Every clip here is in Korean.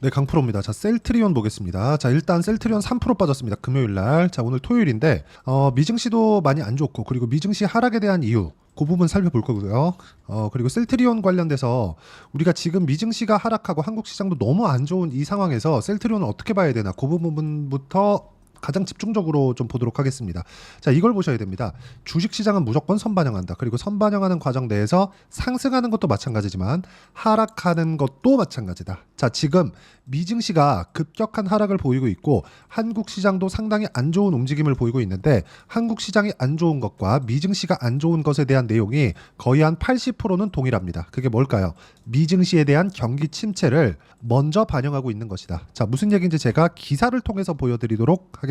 네, 강프로입니다. 자, 셀트리온 보겠습니다. 자, 일단 셀트리온 3% 빠졌습니다. 금요일 날. 자, 오늘 토요일인데 어, 미증시도 많이 안 좋고 그리고 미증시 하락에 대한 이유 그 부분 살펴볼 거고요. 어, 그리고 셀트리온 관련돼서 우리가 지금 미증시가 하락하고 한국 시장도 너무 안 좋은 이 상황에서 셀트리온을 어떻게 봐야 되나 그 부분부터 가장 집중적으로 좀 보도록 하겠습니다. 자, 이걸 보셔야 됩니다. 주식 시장은 무조건 선반영한다. 그리고 선반영하는 과정 내에서 상승하는 것도 마찬가지지만 하락하는 것도 마찬가지다. 자, 지금 미증시가 급격한 하락을 보이고 있고 한국 시장도 상당히 안 좋은 움직임을 보이고 있는데 한국 시장이 안 좋은 것과 미증시가 안 좋은 것에 대한 내용이 거의 한 80%는 동일합니다. 그게 뭘까요? 미증시에 대한 경기 침체를 먼저 반영하고 있는 것이다. 자, 무슨 얘기인지 제가 기사를 통해서 보여드리도록 하겠습니다.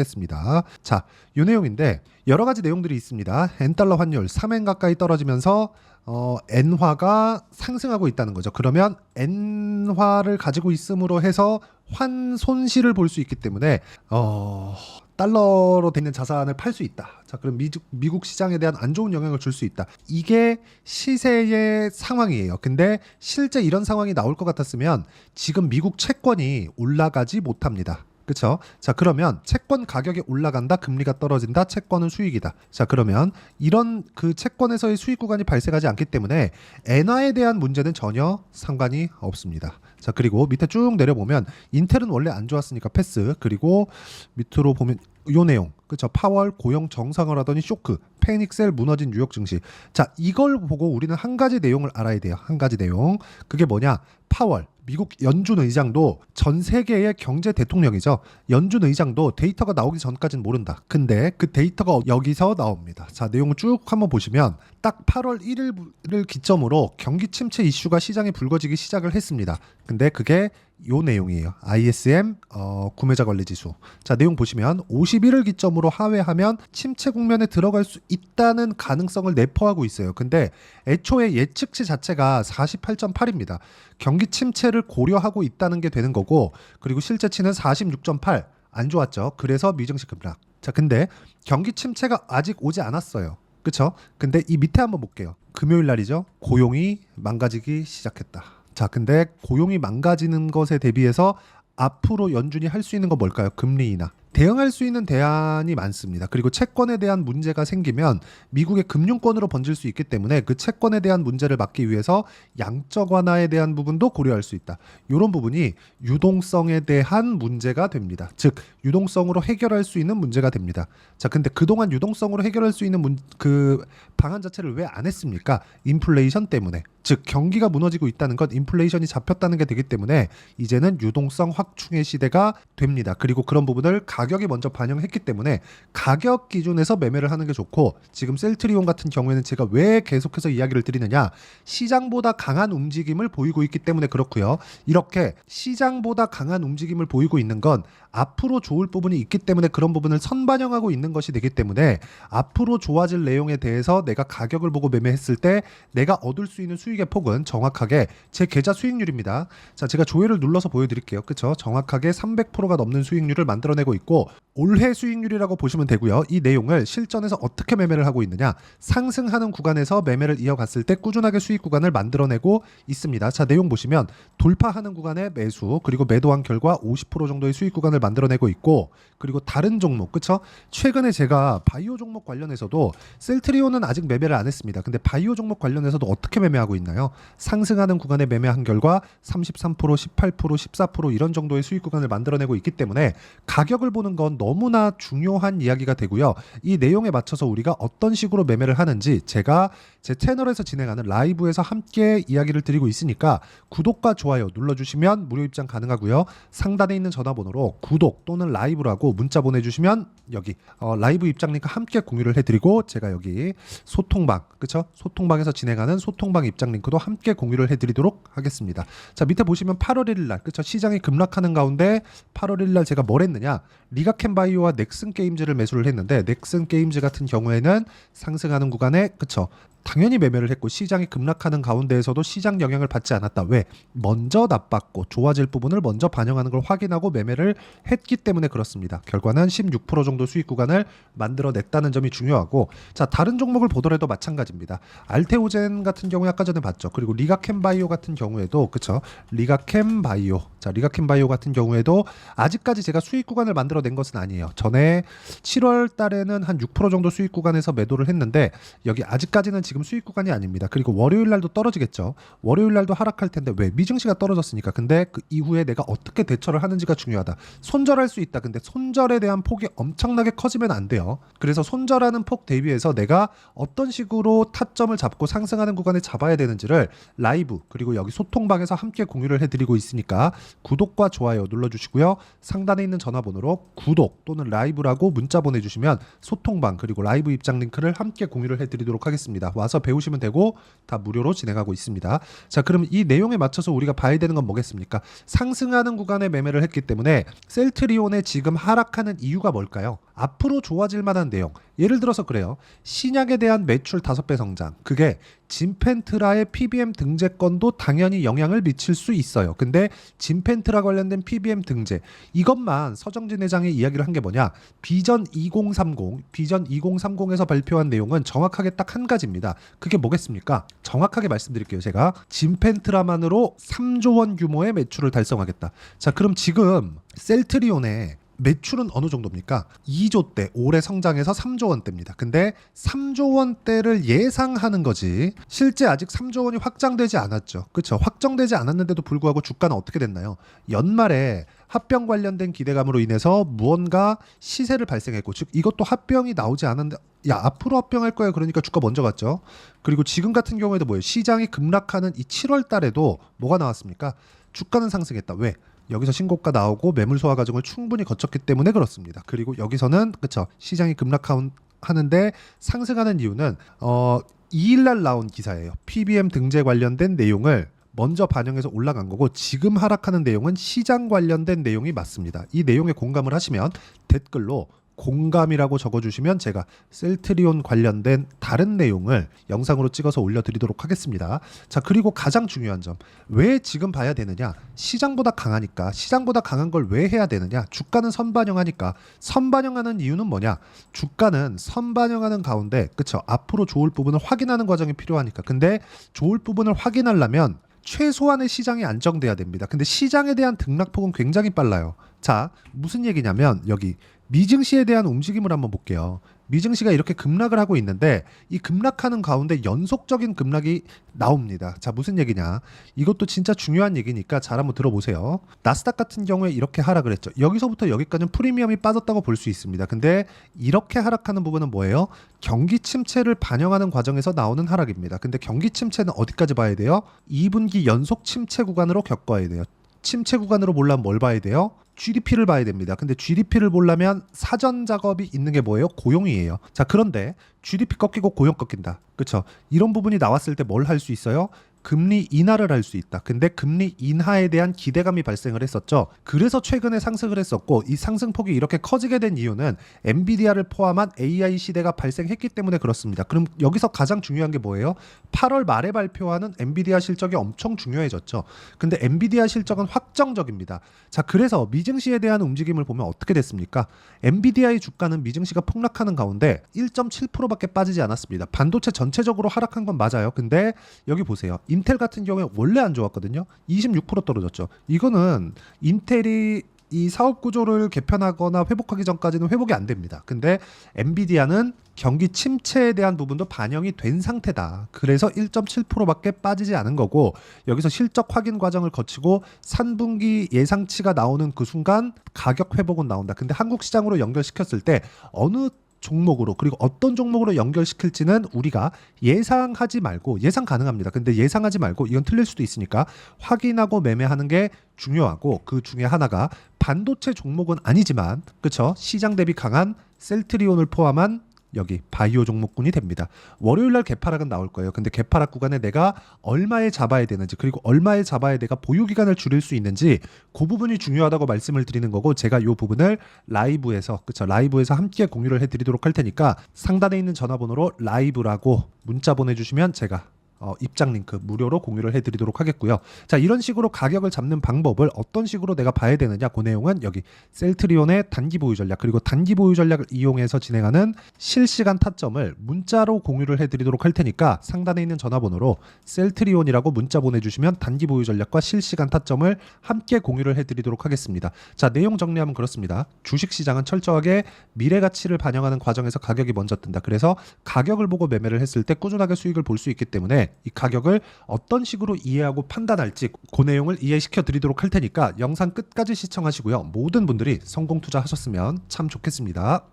자, 이 내용인데 여러 가지 내용들이 있습니다. 엔달러 환율 3엔 가까이 떨어지면서 어, 엔화가 상승하고 있다는 거죠. 그러면 엔화를 가지고 있음으로 해서 환 손실을 볼 수 있기 때문에 어, 달러로 되는 자산을 팔 수 있다. 자, 그럼 미국, 미국 시장에 대한 안 좋은 영향을 줄 수 있다. 이게 시세의 상황이에요. 근데 실제 이런 상황이 나올 것 같았으면 지금 미국 채권이 올라가지 못합니다. 그렇죠? 자, 그러면 채권 가격이 올라간다, 금리가 떨어진다, 채권은 수익이다. 자, 그러면 이런 그 채권에서의 수익 구간이 발생하지 않기 때문에 엔화에 대한 문제는 전혀 상관이 없습니다. 자, 그리고 밑에 쭉 내려보면 인텔은 원래 안 좋았으니까 패스. 그리고 밑으로 보면 요 내용. 그렇죠. 파월 고용 정상화라더니 쇼크, 패닉셀 무너진 뉴욕 증시. 자, 이걸 보고 우리는 한 가지 내용을 알아야 돼요. 한 가지 내용. 그게 뭐냐? 파월 미국 연준 의장도 전 세계의 경제 대통령이죠. 연준 의장도 데이터가 나오기 전까지는 모른다. 근데 그 데이터가 여기서 나옵니다. 자, 내용을 쭉 한번 보시면 딱 8월 1일을 기점으로 경기 침체 이슈가 시장에 불거지기 시작을 했습니다. 근데 그게 요 내용이에요. ISM 어, 구매자 관리 지수. 자, 내용 보시면 51을 기점으로 하회하면 침체 국면에 들어갈 수 있다는 가능성을 내포하고 있어요. 근데 애초에 예측치 자체가 48.8입니다. 경기 침체를 고려하고 있다는 게 되는 거고 그리고 실제치는 46.8. 안 좋았죠. 그래서 미증시 급락. 자, 근데 경기 침체가 아직 오지 않았어요. 그쵸? 근데 이 밑에 한번 볼게요. 금요일 날이죠. 고용이 망가지기 시작했다. 자, 근데 고용이 망가지는 것에 대비해서 앞으로 연준이 할 수 있는 건 뭘까요? 금리 인하. 대응할 수 있는 대안이 많습니다. 그리고 채권에 대한 문제가 생기면 미국의 금융권으로 번질 수 있기 때문에 그 채권에 대한 문제를 막기 위해서 양적 완화에 대한 부분도 고려할 수 있다. 이런 부분이 유동성에 대한 문제가 됩니다. 즉 유동성으로 해결할 수 있는 문제가 됩니다. 자, 근데 그동안 유동성으로 해결할 수 있는 문, 그 방안 자체를 왜 안 했습니까? 인플레이션 때문에. 즉 경기가 무너지고 있다는 것, 인플레이션이 잡혔다는 게 되기 때문에 이제는 유동성 확충의 시대가 됩니다. 그리고 그런 부분을 가 격이 먼저 반영했기 때문에 가격 기준에서 매매를 하는 게 좋고 지금 셀트리온 같은 경우에는 제가 왜 계속해서 이야기를 드리느냐 시장보다 강한 움직임을 보이고 있기 때문에 그렇고요. 이렇게 시장보다 강한 움직임을 보이고 있는 건 앞으로 좋을 부분이 있기 때문에 그런 부분을 선반영하고 있는 것이 되기 때문에 앞으로 좋아질 내용에 대해서 내가 가격을 보고 매매했을 때 내가 얻을 수 있는 수익의 폭은 정확하게 제 계좌 수익률입니다. 자, 제가 조회를 눌러서 보여드릴게요. 그쵸? 정확하게 300%가 넘는 수익률을 만들어내고 있고 올해 수익률이라고 보시면 되고요. 이 내용을 실전에서 어떻게 매매를 하고 있느냐? 상승하는 구간에서 매매를 이어갔을 때 꾸준하게 수익 구간을 만들어내고 있습니다. 자, 내용 보시면 돌파하는 구간에 매수 그리고 매도한 결과 50% 정도의 수익 구간을 만들어내고 있고 그리고 다른 종목 그쵸? 최근에 제가 바이오 종목 관련해서도 셀트리온은 아직 매매를 안 했습니다. 근데 바이오 종목 관련해서도 어떻게 매매하고 있나요? 상승하는 구간에 매매한 결과 33%, 18%, 14% 이런 정도의 수익 구간을 만들어내고 있기 때문에 가격을 보는 건 너무나 중요한 이야기가 되고요. 이 내용에 맞춰서 우리가 어떤 식으로 매매를 하는지 제가 제 채널에서 진행하는 라이브에서 함께 이야기를 드리고 있으니까 구독과 좋아요 눌러주시면 무료 입장 가능하고요. 상단에 있는 전화번호로 구독 또는 라이브라고 문자 보내주시면 여기 어, 라이브 입장 링크 함께 공유를 해드리고 제가 여기 소통방 그쵸 소통방에서 진행하는 소통방 입장 링크도 함께 공유를 해드리도록 하겠습니다. 자 밑에 보시면 8월 1일 날 그쵸 시장이 급락하는 가운데 8월 1일 날 제가 뭘 했느냐 리가캔바이오와 넥슨 게임즈를 매수를 했는데 넥슨 게임즈 같은 경우에는 상승하는 구간에 그쵸 당연히 매매를 했고 시장이 급락하는 가운데에서도 시장 영향을 받지 않았다. 왜? 먼저 나빴고 좋아질 부분을 먼저 반영하는 걸 확인하고 매매를 했기 때문에 그렇습니다. 결과는 16% 정도 수익 구간을 만들어냈다는 점이 중요하고 자 다른 종목을 보더라도 마찬가지입니다. 알테오젠 같은 경우에 아까 전에 봤죠. 그리고 리가캠 바이오 같은 경우에도 그쵸 리가캠 바이오 자 리가캠 바이오 같은 경우에도 아직까지 제가 수익 구간을 만들어낸 것은 아니에요. 전에 7월 달에는 한 6% 정도 수익 구간에서 매도를 했는데 여기 아직까지는 지금 수익 구간이 아닙니다. 그리고 월요일 날도 떨어지겠죠. 월요일 날도 하락할 텐데 왜 미증시가 떨어졌으니까. 근데 그 이후에 내가 어떻게 대처를 하는지가 중요하다. 손절할 수 있다. 근데 손절에 대한 폭이 엄청나게 커지면 안 돼요. 그래서 손절하는 폭 대비해서 내가 어떤 식으로 타점을 잡고 상승하는 구간에 잡아야 되는지를 라이브 그리고 여기 소통방에서 함께 공유를 해드리고 있으니까 구독과 좋아요 눌러주시고요. 상단에 있는 전화번호로 구독 또는 라이브라고 문자 보내주시면 소통방 그리고 라이브 입장 링크를 함께 공유를 해드리도록 하겠습니다. 와서 배우시면 되고 다 무료로 진행하고 있습니다. 자, 그럼 이 내용에 맞춰서 우리가 봐야 되는 건 뭐겠습니까? 상승하는 구간에 매매를 했기 때문에 셀트리온의 지금 하락하는 이유가 뭘까요? 앞으로 좋아질 만한 내용. 예를 들어서 그래요. 신약에 대한 매출 5배 성장. 그게 진펜트라의 PBM 등재권도 당연히 영향을 미칠 수 있어요. 근데 진펜트라 관련된 PBM 등재 이것만 서정진 회장이 이야기를 한 게 뭐냐? 비전 2030, 비전 2030에서 발표한 내용은 정확하게 딱 한 가지입니다. 그게 뭐겠습니까? 정확하게 말씀드릴게요. 제가 진펜트라만으로 3조 원 규모의 매출을 달성하겠다. 자, 그럼 지금 셀트리온의 매출은 어느 정도입니까? 2조 대 올해 성장해서 3조 원대입니다. 근데 3조 원대를 예상하는 거지. 실제 아직 3조 원이 확장되지 않았죠. 그렇죠? 확정되지 않았는데도 불구하고 주가는 어떻게 됐나요? 연말에 합병 관련된 기대감으로 인해서 무언가 시세를 발생했고 즉 이것도 합병이 나오지 않았는데 야 앞으로 합병할 거야 그러니까 주가 먼저 갔죠. 그리고 지금 같은 경우에도 뭐예요? 시장이 급락하는 이 7월 달에도 뭐가 나왔습니까? 주가는 상승했다. 왜? 여기서 신고가 나오고 매물 소화 과정을 충분히 거쳤기 때문에 그렇습니다. 그리고 여기서는 그쵸 시장이 급락하는데 상승하는 이유는 어 2일 날 나온 기사예요. PBM 등재 관련된 내용을 먼저 반영해서 올라간 거고 지금 하락하는 내용은 시장 관련된 내용이 맞습니다. 이 내용에 공감을 하시면 댓글로 공감이라고 적어주시면 제가 셀트리온 관련된 다른 내용을 영상으로 찍어서 올려드리도록 하겠습니다. 자 그리고 가장 중요한 점. 왜 지금 봐야 되느냐? 시장보다 강하니까. 시장보다 강한 걸 왜 해야 되느냐? 주가는 선반영하니까. 선반영하는 이유는 뭐냐? 주가는 선반영하는 가운데 그쵸? 앞으로 좋을 부분을 확인하는 과정이 필요하니까. 근데 좋을 부분을 확인하려면 최소한의 시장이 안정돼야 됩니다. 근데 시장에 대한 등락폭은 굉장히 빨라요. 자, 무슨 얘기냐면 여기 미증시에 대한 움직임을 한번 볼게요. 미증시가 이렇게 급락을 하고 있는데 이 급락하는 가운데 연속적인 급락이 나옵니다. 자, 무슨 얘기냐? 이것도 진짜 중요한 얘기니까 잘 한번 들어보세요. 나스닥 같은 경우에 이렇게 하락을 했죠. 여기서부터 여기까지는 프리미엄이 빠졌다고 볼 수 있습니다. 근데 이렇게 하락하는 부분은 뭐예요? 경기 침체를 반영하는 과정에서 나오는 하락입니다. 근데 경기 침체는 어디까지 봐야 돼요? 2분기 연속 침체 구간으로 겪어야 돼요. 침체 구간으로 보려면 뭘 봐야 돼요? GDP를 봐야 됩니다. 근데 GDP를 보려면 사전 작업이 있는 게 뭐예요? 고용이에요. 자, 그런데 GDP 꺾이고 고용 꺾인다. 그렇죠? 이런 부분이 나왔을 때 뭘 할 수 있어요? 금리 인하를 할 수 있다. 근데 금리 인하에 대한 기대감이 발생을 했었죠. 그래서 최근에 상승을 했었고 이 상승폭이 이렇게 커지게 된 이유는 엔비디아를 포함한 AI 시대가 발생했기 때문에 그렇습니다. 그럼 여기서 가장 중요한 게 뭐예요? 8월 말에 발표하는 엔비디아 실적이 엄청 중요해졌죠. 근데 엔비디아 실적은 확정적입니다. 자, 그래서 미증시에 대한 움직임을 보면 어떻게 됐습니까? 엔비디아의 주가는 미증시가 폭락하는 가운데 1.7%밖에 빠지지 않았습니다. 반도체 전체적으로 하락한 건 맞아요. 근데 여기 보세요. 인텔 같은 경우에 원래 안 좋았거든요. 26% 떨어졌죠. 이거는 인텔이 이 사업 구조를 개편하거나 회복하기 전까지는 회복이 안 됩니다. 근데 엔비디아는 경기 침체에 대한 부분도 반영이 된 상태다. 그래서 1.7%밖에 빠지지 않은 거고 여기서 실적 확인 과정을 거치고 3분기 예상치가 나오는 그 순간 가격 회복은 나온다. 근데 한국 시장으로 연결시켰을 때 어느 종목으로 그리고 어떤 종목으로 연결시킬지는 우리가 예상하지 말고 예상 가능합니다. 근데 예상하지 말고 이건 틀릴 수도 있으니까 확인하고 매매하는 게 중요하고 그 중에 하나가 반도체 종목은 아니지만 그쵸 시장 대비 강한 셀트리온을 포함한 여기 바이오 종목군이 됩니다. 월요일 날 개파락은 나올 거예요. 근데 개파락 구간에 내가 얼마에 잡아야 되는지 그리고 얼마에 잡아야 내가 보유 기간을 줄일 수 있는지 그 부분이 중요하다고 말씀을 드리는 거고 제가 이 부분을 라이브에서 그쵸 라이브에서 함께 공유를 해드리도록 할 테니까 상단에 있는 전화번호로 라이브라고 문자 보내주시면 제가 어, 입장 링크 무료로 공유를 해드리도록 하겠고요. 자 이런 식으로 가격을 잡는 방법을 어떤 식으로 내가 봐야 되느냐 그 내용은 여기 셀트리온의 단기 보유 전략 그리고 단기 보유 전략을 이용해서 진행하는 실시간 타점을 문자로 공유를 해드리도록 할 테니까 상단에 있는 전화번호로 셀트리온이라고 문자 보내주시면 단기 보유 전략과 실시간 타점을 함께 공유를 해드리도록 하겠습니다. 자 내용 정리하면 그렇습니다. 주식 시장은 철저하게 미래 가치를 반영하는 과정에서 가격이 먼저 뜬다. 그래서 가격을 보고 매매를 했을 때 꾸준하게 수익을 볼 수 있기 때문에 이 가격을 어떤 식으로 이해하고 판단할지 그 내용을 이해시켜 드리도록 할 테니까 영상 끝까지 시청하시고요. 모든 분들이 성공 투자하셨으면 참 좋겠습니다.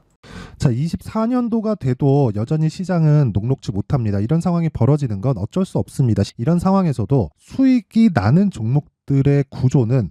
자, 24년도가 돼도 여전히 시장은 녹록지 못합니다. 이런 상황이 벌어지는 건 어쩔 수 없습니다. 이런 상황에서도 수익이 나는 종목들의 구조는